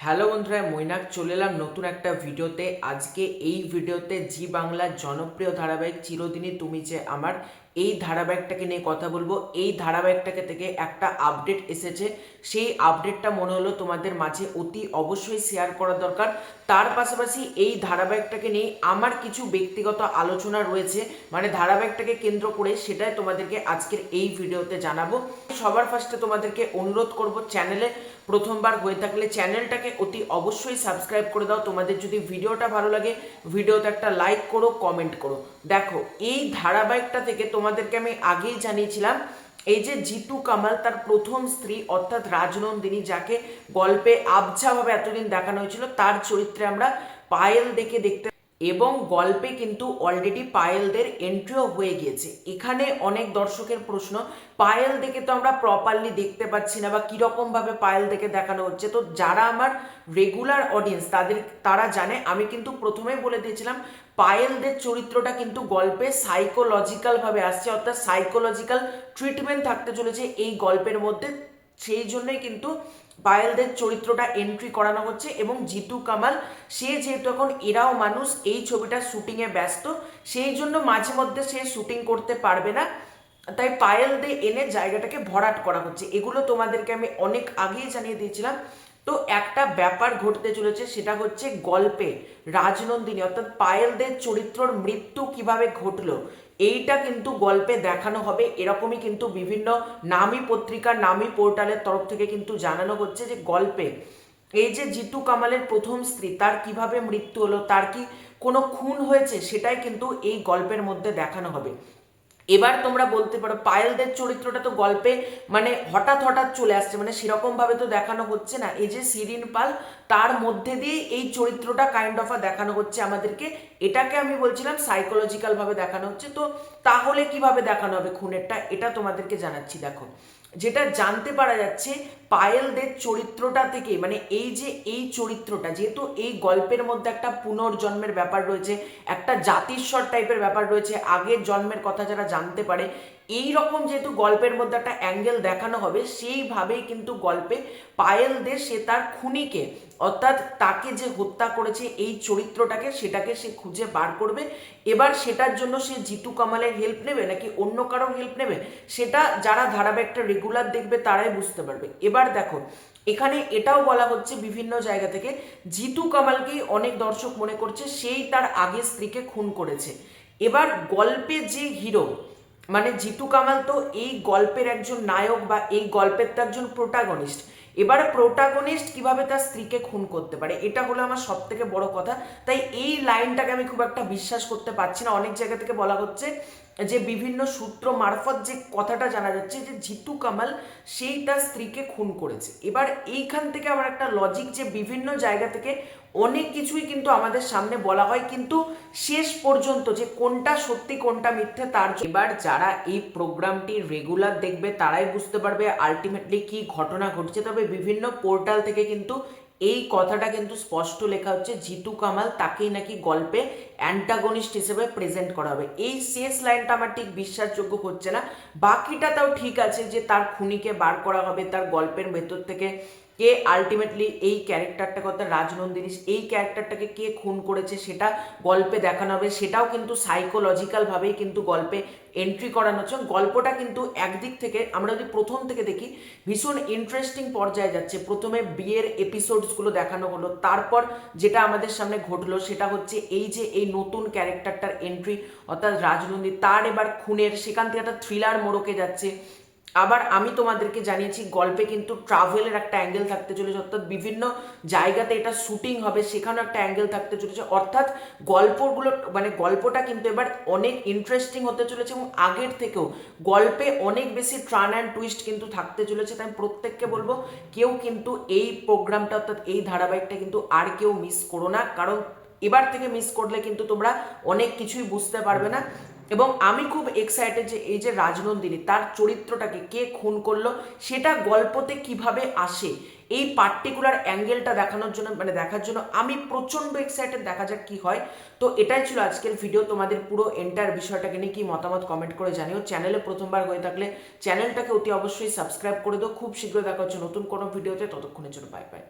Hello বন্ধুরা মৈনাক, চলে এলাম নতুন একটা ভিডিওতে। আজকে এই ভিডিওতে জি বাংলার জনপ্রিয় ধারাবাহিক চিরদিনই তুমি যে আমার এই ধারাবাহিকটাকে নিয়ে কথা বলব। এই ধারাবাহিকটাকে থেকে একটা আপডেট এসেছে। সেই আপডেটটা মনে হলো তোমাদের মাঝে অতি অবশ্যই শেয়ার করা দরকার। তার পাশাপাশি এই ধারাবাহিকটাকে নিয়ে আমার কিছু ব্যক্তিগত আলোচনা রয়েছে। মানে ধারাবাহিকটাকে কেন্দ্র করে সেটাই তোমাদেরকে আজকের এই ভিডিওতে জানাব। সবার ফার্স্টে তোমাদেরকে অনুরোধ করব চ্যানেলে প্রথমবার হয়ে থাকলে চ্যানেলটাকে অতি অবশ্যই সাবস্ক্রাইব করে দাও। তোমাদের যদি ভিডিওটা ভালো লাগে, ভিডিওতে একটা লাইক করো কমেন্ট করো। দেখো, এই ধারাবাহিকটা থেকে তোমাদেরকে আমি আগেই জানিয়েছিলাম, এই যে জিতু কামাল তার প্রথম স্ত্রী, অর্থাৎ রাজনন্দিনী, যাকে গল্পে আবছাভাবে এতদিন দেখানো হয়েছিল, তার চরিত্রে আমরা পায়েল দেখে দেখতে এবং গল্পে কিন্তু অলরেডি পায়েলদের এন্ট্রিও হয়ে গিয়েছে। এখানে অনেক দর্শকের প্রশ্ন, পায়েল দেখে তো আমরা প্রপারলি দেখতে পাচ্ছি না বা কীরকমভাবে পায়েল দেখে দেখানো হচ্ছে। তো যারা আমার রেগুলার অডিয়েন্স তাদের, তারা জানে, আমি কিন্তু প্রথমেই বলে দিয়েছিলাম, পায়েলদের চরিত্রটা কিন্তু গল্পে সাইকোলজিক্যালভাবে আসছে, অর্থাৎ সাইকোলজিক্যাল ট্রিটমেন্ট থাকতে চলেছে এই গল্পের মধ্যে। সেই জন্যই কিন্তু পায়েলদের চরিত্রটা এন্ট্রি করানো হচ্ছে এবং জিতু কামাল, সে যেহেতু এখন এরাও মানুষ, এই ছবিটা শুটিংয়ে ব্যস্ত, সেই জন্য মাঝে মধ্যে সে শুটিং করতে পারবে না। তাই পায়েল দিয়ে এনে জায়গাটাকে ভরাট করা হচ্ছে। এগুলো তোমাদেরকে আমি অনেক আগেই জানিয়ে দিয়েছিলাম। তো একটা ব্যাপার ঘটতে চলেছে, সেটা হচ্ছে গল্পে রাজনন্দিনী, অর্থাৎ পায়েলদের চরিত্রর মৃত্যু কীভাবে ঘটলো, এইটা কিন্তু গল্পে দেখানো হবে। এরকমই কিন্তু বিভিন্ন নামী পত্রিকা নামী পোর্টালের তরফ থেকে কিন্তু জানানো হচ্ছে যে গল্পে এই যে জিতু কামালের প্রথম স্ত্রী, তার কীভাবে মৃত্যু হলো, তার কি কোনো খুন হয়েছে, সেটাই কিন্তু এই গল্পের মধ্যে দেখানো হবে। এবার তোমরা বলতে পারো, পায়েলদের চরিত্রটা তো গল্পে মানে হঠাৎ হঠাৎ চলে আসছে মানে সেরকম ভাবে তো দেখানো হচ্ছে না। এই যে সিরিন পাল, তার মধ্যে দিয়ে এই চরিত্রটা কাইন্ড অফ দেখানো হচ্ছে আমাদেরকে। এটাকে আমি বলছিলাম সাইকোলজিক্যাল ভাবে দেখানো হচ্ছে। তো তাহলে কীভাবে দেখানো হবে খুনেরটা? এটা তোমাদেরকে জানাচ্ছি, দেখো। যেটা জানতে পারা যাচ্ছে পায়েলদের চরিত্রটা থেকে মানে এই যে এই চরিত্রটা, যেহেতু এই গল্পের মধ্যে একটা পুনর্জন্মের ব্যাপার রয়েছে, একটা জাতিস্বর টাইপের ব্যাপার রয়েছে, আগের জন্মের কথা যারা জানতে পারে, এই রকম যেহেতু গল্পের মধ্যে একটা অ্যাঙ্গেল দেখানো হবে, সেইভাবেই কিন্তু গল্পে পায়েল দে সে তার খুনিকে, অর্থাৎ তাকে যে হত্যা করেছে, এই চরিত্রটাকে, সেটাকে সে খুঁজে বার করবে। এবার সেটার জন্য সে জিতু কামালের হেল্প নেবে, নাকি অন্য কারোর হেল্প নেবে, সেটা যারা ধারাবাহিকটা রেগুলার দেখবে, তারাই বুঝতে পারবে। এবার দেখো, এখানে এটাও বলা হচ্ছে বিভিন্ন জায়গা থেকে, জিতু কামালকেই অনেক দর্শক মনে করছে, সেই তার আগের স্ত্রীকে খুন করেছে। এবার গল্পে যে হিরো মানে জিতু কামাল তো এই গল্পের একজন নায়ক বা এই গল্পের তো একজন প্রোটাগনিস্ট এবার প্রোটাগনিস্ট কীভাবে তার স্ত্রীকে খুন করতে পারে, এটা হলো আমার সব থেকে বড় কথা। তাই এই লাইনটাকে আমি খুব একটা বিশ্বাস করতে পারছি না, অনেক জায়গা থেকে বলা হচ্ছে যে বিভিন্ন সূত্র মারফত যে কথাটা জানা যাচ্ছে যে জিতু কামাল সেই তার স্ত্রীকে খুন করেছে। এবার এইখান থেকে আমার একটা লজিক যে বিভিন্ন জায়গা থেকে অনেক কিছুই কিন্তু আমাদের সামনে বলা হয়, কিন্তু শেষ পর্যন্ত যে কোনটা সত্যি, কোনটা মিথ্যে তার এবার যারা এই প্রোগ্রামটি রেগুলার দেখবে তারাই বুঝতে পারবে আলটিমেটলি কি ঘটনা ঘটছে। তবে বিভিন্ন পোর্টাল থেকে কিন্তু এই কথাটা কিন্তু স্পষ্ট লেখা হচ্ছে, জিতু কামাল তাকেই নাকি গল্পে অ্যান্টাগনিস্ট হিসেবে প্রেজেন্ট করা হবে। এই শেষ লাইনটা আমার ঠিক বিশ্বাসযোগ্য হচ্ছে না। বাকিটা তাও ঠিক আছে যে তার খুনিকে বার করা হবে, তার গল্পের ভেতর থেকে কে আলটিমেটলি এই ক্যারেক্টারটা কথা রাজনন্দিনী এই ক্যারেক্টারটাকে কে খুন করেছে সেটা গল্পে দেখানো হবে। সেটাও কিন্তু সাইকোলজিক্যালভাবেই কিন্তু গল্পে এন্ট্রি করানো হচ্ছে। গল্পটা কিন্তু একদিক থেকে আমরা যদি প্রথম থেকে দেখি, ভীষণ ইন্টারেস্টিং পর্যায়ে যাচ্ছে। প্রথমে বিয়ের এপিসোডসগুলো দেখানো হলো, তারপর যেটা আমাদের সামনে ঘটলো সেটা হচ্ছে এই যে এই নতুন ক্যারেক্টারটার এন্ট্রি অর্থাৎ রাজনন্দী তার এবার খুনের, সেখান থেকে একটা থ্রিলার মোড়কে যাচ্ছে। আবার আমি তোমাদেরকে জানিয়েছি, গল্পে কিন্তু ট্রাভেলের একটা অ্যাঙ্গেল থাকতে চলেছে, অর্থাৎ বিভিন্ন জায়গাতে এটা শুটিং হবে, সেখানেও একটা অ্যাঙ্গেল থাকতে চলেছে। অর্থাৎ গল্পগুলো মানে গল্পটা কিন্তু এবার অনেক ইন্টারেস্টিং হতে চলেছে এবং আগের থেকেও গল্পে অনেক বেশি ট্রান অ্যান্ড টুইস্ট কিন্তু থাকতে চলেছে। তাই প্রত্যেককে বলব, কেউ কিন্তু এই প্রোগ্রামটা, অর্থাৎ এই ধারাবাহিকটা কিন্তু আর কেউ মিস করো না। কারণ এবার থেকে মিস করলে কিন্তু তোমরা অনেক কিছুই বুঝতে পারবে না। এবং আমি খুব এক্সাইটেড যে এই যে রাজনন্দিনী, তার চরিত্রটাকে কে খুন করল, সেটা গল্পতে কীভাবে আসে, এই পার্টিকুলার অ্যাঙ্গেলটা দেখানোর জন্য মানে দেখার জন্য আমি প্রচণ্ড এক্সাইটেড দেখা যাক কি হয়। তো এটাই ছিল আজকের ভিডিও তোমাদের পুরো এন্টার বিষয়টাকে নিয়ে কি মতামত কমেন্ট করে জানিও। চ্যানেলে প্রথমবার হয়ে থাকলে চ্যানেলটাকে অতি অবশ্যই সাবস্ক্রাইব করে দাও। খুব শীঘ্র দেখা হচ্ছে নতুন কোনো ভিডিওতে ততক্ষণের জন্য বাই বাই